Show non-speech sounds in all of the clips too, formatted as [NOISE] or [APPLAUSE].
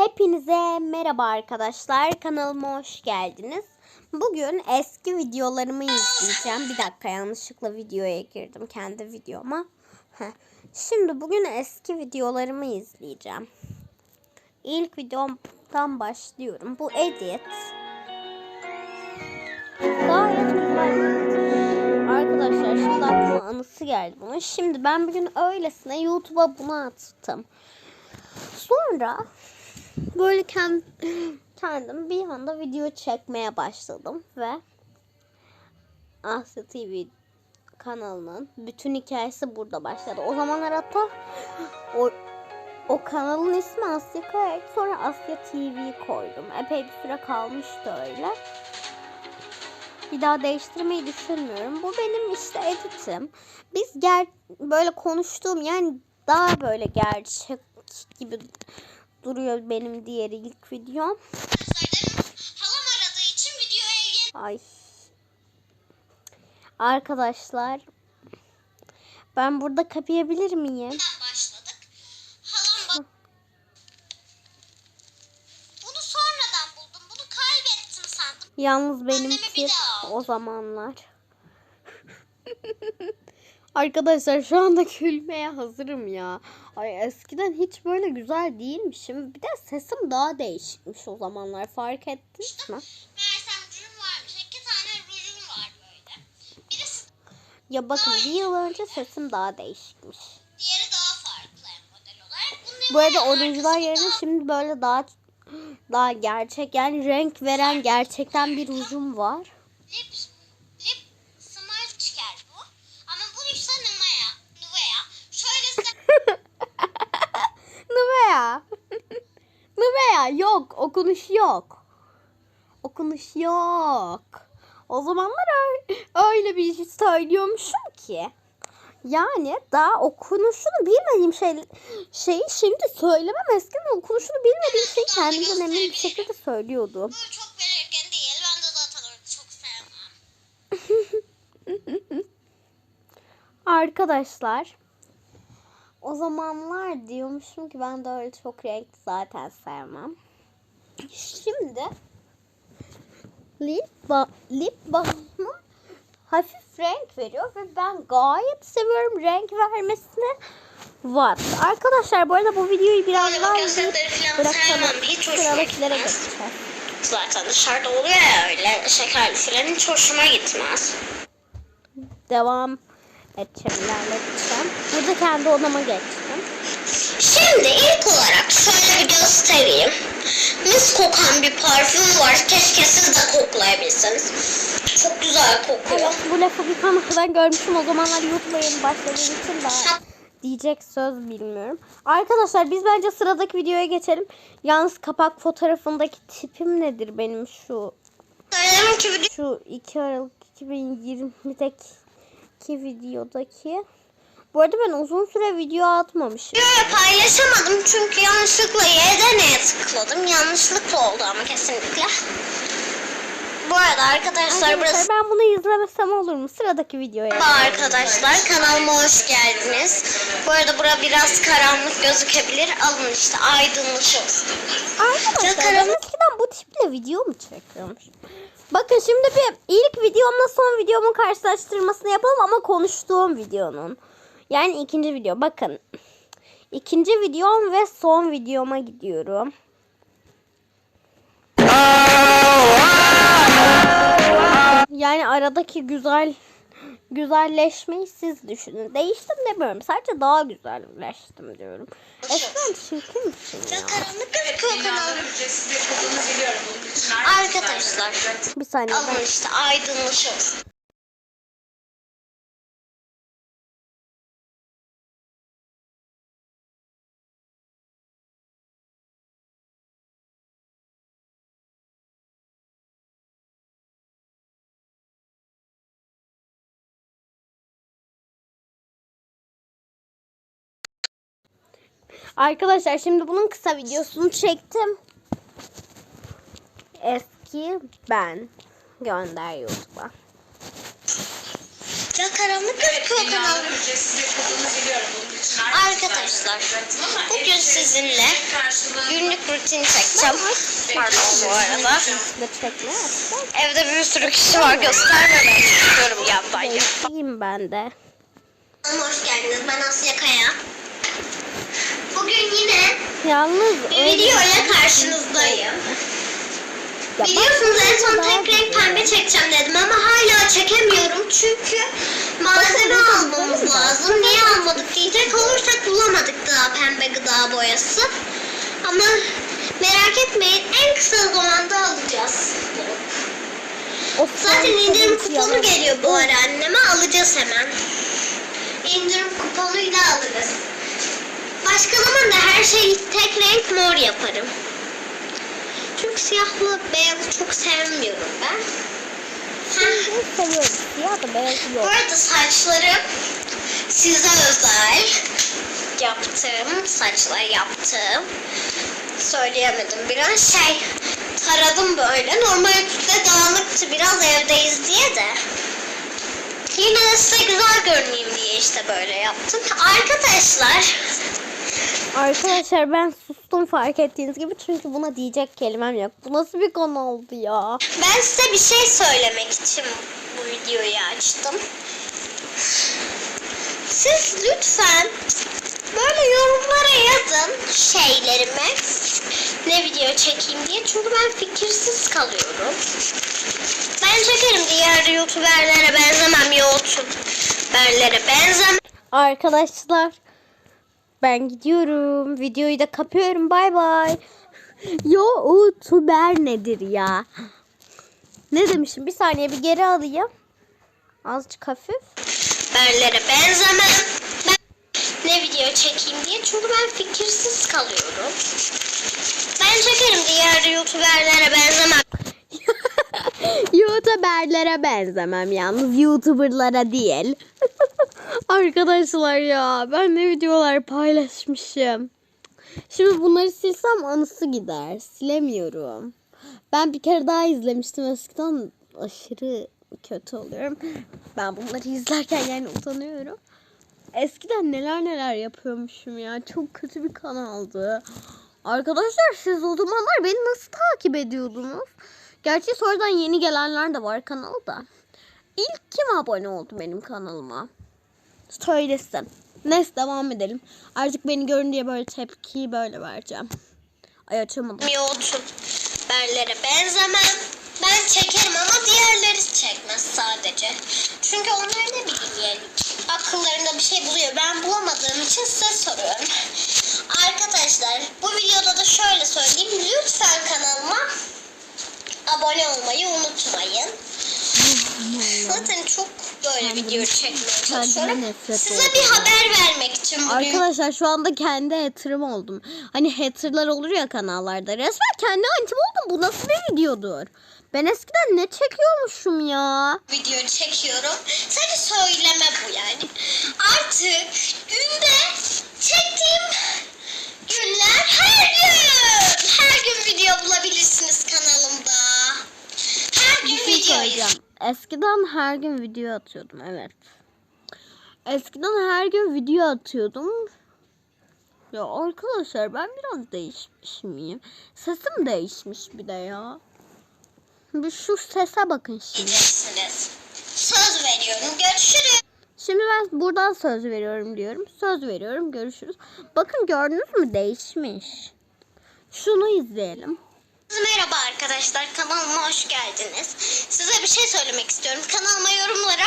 Hepinize merhaba arkadaşlar. Kanalıma hoş geldiniz. Bugün eski videolarımı izleyeceğim. Bir dakika yanlışlıkla videoya girdim kendi videoma. Heh. Şimdi bugün eski videolarımı izleyeceğim. İlk videomdan başlıyorum. Bu edit. Gayet güzel bir. Arkadaşlar şimdi aklıma anısı geldi bunun. Şimdi ben bugün öylesine YouTube'a bunu attım. Sonra böyle kendim, [CLEARS THROAT] kendim bir anda video çekmeye başladım ve Asya TV kanalının bütün hikayesi burada başladı. O zamanlar hatta o, o kanalın ismi Asya Kayıt sonra Asya TV koydum. Epey bir süre kalmıştı öyle. Bir daha değiştirmeyi düşünmüyorum. Bu benim işte editim. Biz ger böyle konuştuğum yani daha böyle gerçek gibi duruyor benim diğer ilk videom. Halam aradığı için videoya Ay. Arkadaşlar ben burada kapayabilir miyim? yeniden başladık. Halam ba- Bunu sonradan buldum. Bunu kaybettim sandım. Yalnız benim Anneme bir tip daha o zamanlar. [LAUGHS] Arkadaşlar şu anda gülmeye hazırım ya. Ay eskiden hiç böyle güzel değilmişim. Bir de sesim daha değişikmiş o zamanlar. Fark ettiniz mi? Meğersem rujum varmış. İki tane rujum var böyle. Birisi Ya bakın bir yıl önce sesim daha değişikmiş. diğeri daha farklı model olarak. Bunun Bu arada arkasında yerine şimdi böyle daha daha gerçek yani renk veren gerçekten bir rujum var. Lip, lip smudge bu. Ama bu ise Nivea. Nivea. Şöyle size Nivea. Nivea yok. Okunuş yok. Okunuş yok. O zamanlar öyle, bir şey söylüyormuşum ki. Yani daha okunuşunu bilmediğim şey, şeyi şimdi söylemem eskiden okunuşunu bilmediğim şeyi kendimden emin bir şekilde söylüyordum. bu çok belirgin değil. Ben de zaten öyle çok sevmem. [LAUGHS] Arkadaşlar o zamanlar diyormuşum ki ben de öyle çok renkli zaten sevmem. Şimdi lip, ba lip balmım hafif renk veriyor ve ben gayet seviyorum renk vermesini. Var. Arkadaşlar bu arada bu videoyu biraz daha izleyip bırakalım. Hiç hoşuma gitmez. Zaten dışarıda oluyor ya öyle şekerli filan hiç hoşuma gitmez. Devam edeceğim, ilerleteceğim. Burada kendi odama geçtim. Şimdi ilk olarak şöyle bir göstereyim. Mis kokan bir parfüm var. Keşke siz de koklayabilseniz. Çok güzel kokuyor. Evet, bu lafı bir kanaldan görmüşüm. O zamanlar YouTube'a başladığım için daha diyecek söz bilmiyorum. Arkadaşlar biz bence sıradaki videoya geçelim. Yalnız kapak fotoğrafındaki tipim nedir benim şu şu 2 Aralık 2020'deki videodaki. Bu arada ben uzun süre video atmamışım. videoyu paylaşamadım çünkü yanlışlıkla YDN'ye tıkladım. Yanlışlıkla oldu ama kesinlikle. Bu arada arkadaşlar burası Arkadaşlar ben bunu izlemesem olur mu? Sıradaki videoya. Merhaba arkadaşlar kanalıma hoş geldiniz. Bu arada bura biraz karanlık gözükebilir. Alın işte aydınlatıyoruz. Arkadaşlar Çok ben karanlık. eskiden bu tiple video mu çekiyormuş? Bakın şimdi bir ilk videomla son videomun karşılaştırmasını yapalım ama konuştuğum videonun. Yani ikinci video. Bakın. İkinci videom ve son videoma gidiyorum. Yani aradaki güzel güzelleşmeyi siz düşünün. Değiştim demiyorum. Sadece daha güzelleştim diyorum. Eskiden ya. Karanlık gözüküyor kanalım. ücretsiz yapıldığını biliyorum. Bunun için Arkadaşlar Bir saniye. alın işte aydınlatıyoruz. Arkadaşlar şimdi bunun kısa videosunu çektim. Eski ben gönder YouTube'a. Çok karanlık biliyorum. Bunun için Arkadaşlar bugün sizinle günlük rutin çekeceğim. Pardon bu arada. Evde bir sürü kişi var göstermemek istiyorum yandan. Değişeyim ben de. Hoş geldiniz ben Asya Kaya. Bugün yine Yalnız bir öyle- video ile karşınızdayım. Ya Biliyorsunuz en son tek renk pembe çekeceğim dedim ama hala çekemiyorum çünkü malzeme almamız lazım. Niye almadık diyecek olursak bulamadık daha pembe gıda boyası. Ama merak etmeyin en kısa zamanda alacağız. Of, Zaten indirim kuponu geliyor bu ara anneme alacağız hemen. İndirim kuponuyla alırız. Başka zaman da her şeyi tek renk mor yaparım. Çünkü siyahlı beyazı çok sevmiyorum ben. Heh. Şimdi seviyorum. Siyah da beyaz Bu yok. arada saçlarım size özel yaptım. Saçlar yaptım. Söyleyemedim biraz şey taradım böyle. Normalde dağınıktı biraz evdeyiz diye de. Yine de size güzel görüneyim diye işte böyle yaptım. Arkadaşlar Arkadaşlar ben sustum fark ettiğiniz gibi çünkü buna diyecek kelimem yok. Bu nasıl bir kanaldı ya? Ben size bir şey söylemek için bu videoyu açtım. Siz lütfen böyle yorumlara yazın şeylerimi. Ne video çekeyim diye. Çünkü ben fikirsiz kalıyorum. Ben çekerim diğer youtuberlere benzemem. Youtuberlere benzemem. Arkadaşlar ben gidiyorum. Videoyu da kapıyorum. Bay bay. YouTuber nedir ya? Ne demişim? Bir saniye bir geri alayım. Azıcık hafif. Berlere benzemem. Ben ne video çekeyim diye çünkü ben fikirsiz kalıyorum. Ben çekerim diğer youtuberlere benzemem. [LAUGHS] YouTuberlere benzemem yalnız YouTuberlara değil. [LAUGHS] Arkadaşlar ya ben ne videolar paylaşmışım. Şimdi bunları silsem anısı gider. Silemiyorum. Ben bir kere daha izlemiştim eskiden aşırı kötü oluyorum. Ben bunları izlerken yani utanıyorum. Eskiden neler neler yapıyormuşum ya. Çok kötü bir kanaldı. Arkadaşlar siz o zamanlar beni nasıl takip ediyordunuz? Gerçi sonradan yeni gelenler de var kanalda. İlk kim abone oldu benim kanalıma? Söylesin. Neyse devam edelim. Artık beni görün diye böyle tepkiyi böyle vereceğim. Ay açamadım. Youtuberlere benzemem. Ben çekerim ama diğerleri çekmez sadece. Çünkü onlar ne bileyim yani akıllarında bir şey buluyor. Ben bulamadığım için size soruyorum. Arkadaşlar bu videoda da şöyle söyleyeyim. Lütfen kanalıma abone olmayı unutmayın. Zaten çok böyle video çekmeye çalışıyorum. Size oldum bir haber vermek için bugün Arkadaşlar şu anda kendi haterım oldum. Hani haterlar olur ya kanallarda. Resmen kendi antim oldum. Bu nasıl bir videodur? Ben eskiden ne çekiyormuşum ya? video çekiyorum. Sadece söyleme bu yani. Artık günde çektiğim günler her gün. Her gün video bulabilirsiniz kanalımda. Her gün şey video. Eskiden her gün video atıyordum evet. Eskiden her gün video atıyordum. Ya arkadaşlar ben biraz değişmiş miyim? Sesim değişmiş bir de ya. Bir şu sese bakın şimdi. Söz veriyorum. Görüşürüz. Şimdi ben buradan söz veriyorum diyorum. Söz veriyorum görüşürüz. Bakın gördünüz mü değişmiş. Şunu izleyelim. Merhaba arkadaşlar. Kanalıma hoş geldiniz. Size bir şey söylemek istiyorum. Kanalıma yorumlara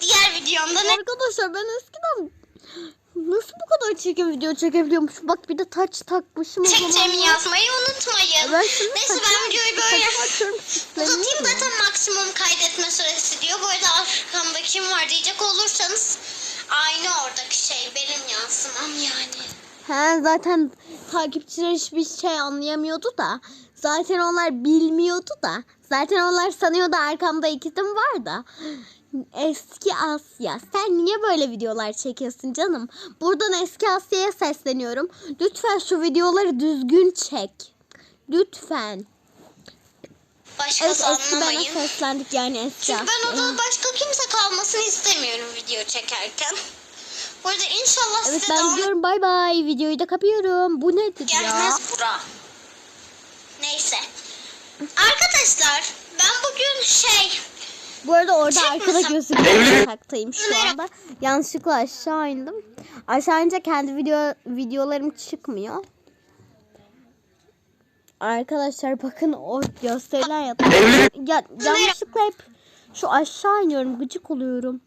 diğer videomda ne Arkadaşlar ben eskiden nasıl bu kadar çirkin video çekebiliyormuşum? Bak bir de taç takmışım çekeceğimi yazmayı unutmayın. Ben şimdi Neyse saçma- ben videoyu böyle uzatayım zaten maksimum kaydetme süresi diyor. Bu arada arkamda kim var diyecek olursanız aynı oradaki şey benim yansımam yani. He zaten takipçiler hiçbir şey anlayamıyordu da. Zaten onlar bilmiyordu da. Zaten onlar sanıyordu arkamda ikisim var da. Eski Asya sen niye böyle videolar çekiyorsun canım? Buradan eski Asya'ya sesleniyorum. Lütfen şu videoları düzgün çek. Lütfen. Başkası Evet eski bana seslendik yani eski Çünkü ben odada başka kimse kalmasını istemiyorum video çekerken. Bu arada inşallah Evet size ben daha gidiyorum bay bay. Videoyu da kapıyorum. Bu nedir ya? gelmez bura. Neyse. Arkadaşlar ben bugün şey Bu arada orada Çekme arkada gözüküyor. Yasaktayım şu anda. Yanlışlıkla aşağı indim. Aşağı ince kendi video videolarım çıkmıyor. Arkadaşlar bakın o gösterilen yatak. Ya, yanlışlıkla hep şu aşağı iniyorum. Gıcık oluyorum.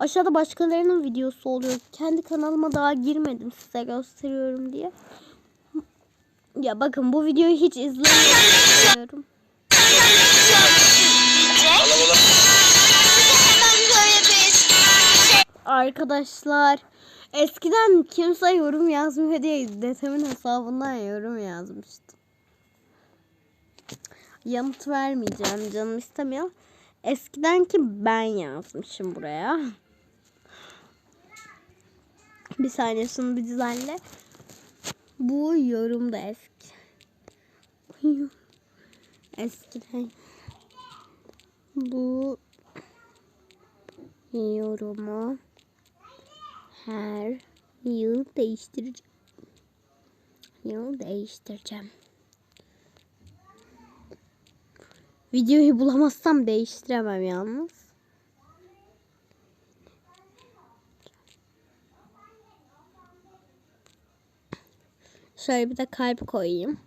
Aşağıda başkalarının videosu oluyor. Kendi kanalıma daha girmedim size gösteriyorum diye. Ya bakın bu videoyu hiç izlemiyorum. Arkadaşlar eskiden kimse yorum yazmıyor diye dedemin hesabından yorum yazmıştım. Yanıt vermeyeceğim canım istemiyor. Eskiden ki ben yazmışım buraya. Bir saniye şunu bir düzenle. Bu yorum da eski. Eskiden. Bu yorumu her yıl değiştireceğim. Yıl değiştireceğim. Videoyu bulamazsam değiştiremem yalnız. Şöyle bir de kalp koyayım.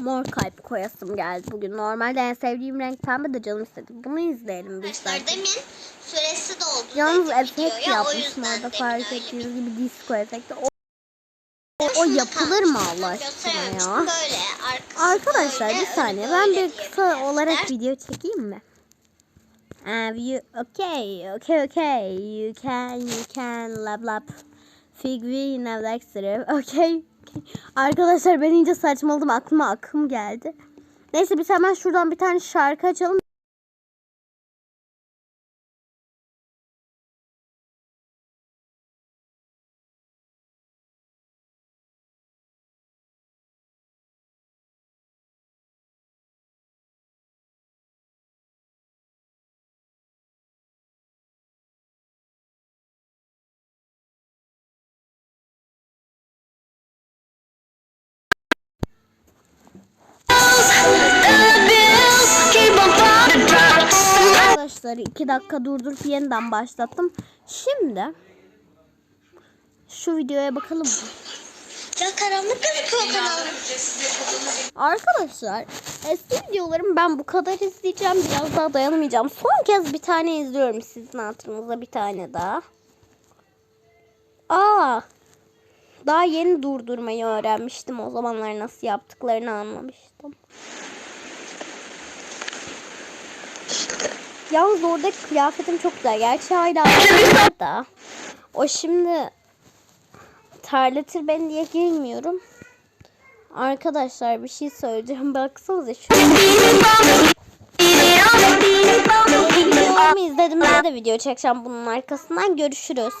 Mor kalp koyasım geldi bugün. Normalde en sevdiğim renk pembe de canım istedi. Bunu izleyelim biz Arkadaşlar demin süresi doldu. Yalnız efekt o yapmışım orada fark ettiğiniz bir- gibi disco efekti. O, o, o yapılır mı Allah aşkına ya? Böyle Arkadaşlar böyle, bir saniye ben bir kısa olarak video çekeyim mi? Uh, you, okay, okay, okay. You can, you can, lab lab. Figvi, navlaksırı. Okay. Arkadaşlar ben iyice saçmaladım. Aklıma akım geldi. Neyse biz hemen şuradan bir tane şarkı açalım. Arkadaşlar iki dakika durdurup yeniden başlattım. Şimdi şu videoya bakalım? Ya karanlık gözüküyor yapıldığını Arkadaşlar eski videolarımı ben bu kadar izleyeceğim. Biraz daha dayanamayacağım. Son kez bir tane izliyorum sizin hatırınıza bir tane daha. Aa, daha yeni durdurmayı öğrenmiştim. O zamanlar nasıl yaptıklarını anlamıştım. Yalnız oradaki kıyafetim çok güzel. Gerçi hala da. O şimdi terletir beni diye giymiyorum. Arkadaşlar bir şey söyleyeceğim. [LAUGHS] Baksanıza şu. Videomu izlediğimde de video çekeceğim bunun arkasından. Görüşürüz.